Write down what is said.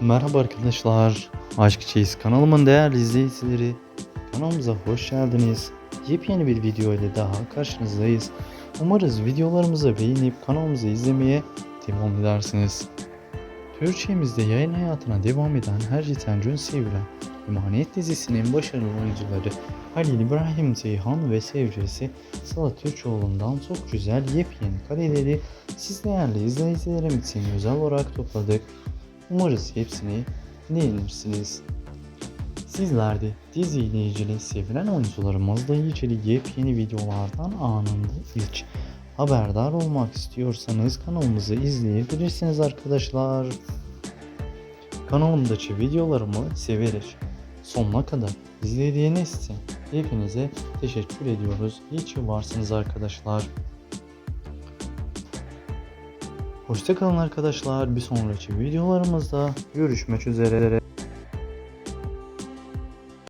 Merhaba arkadaşlar. Aşk Çeyiz kanalımın değerli izleyicileri. Kanalımıza hoş geldiniz. Yepyeni bir video ile daha karşınızdayız. Umarız videolarımızı beğenip kanalımızı izlemeye devam edersiniz. Türkçemizde yayın hayatına devam eden her jiten Cün sevilen Emanet dizisinin başarılı oyuncuları Halil İbrahim Ceyhan ve sevgilisi Sıla Türkoğlu'ndan çok güzel yepyeni kareleri siz değerli izleyicilerim için özel olarak topladık. Umarız hepsini beğenirsiniz. Sizler de diziyle ilgili sevilen oyuncularımızla ilgili yepyeni videolardan anında ilk haberdar olmak istiyorsanız kanalımızı izleyebilirsiniz arkadaşlar. Kanalımdaki videolarımı severek sonuna kadar izlediğiniz için hepinize teşekkür ediyoruz. İyi ki varsınız arkadaşlar. Hoşçakalın arkadaşlar. Bir sonraki videolarımızda görüşmek üzere.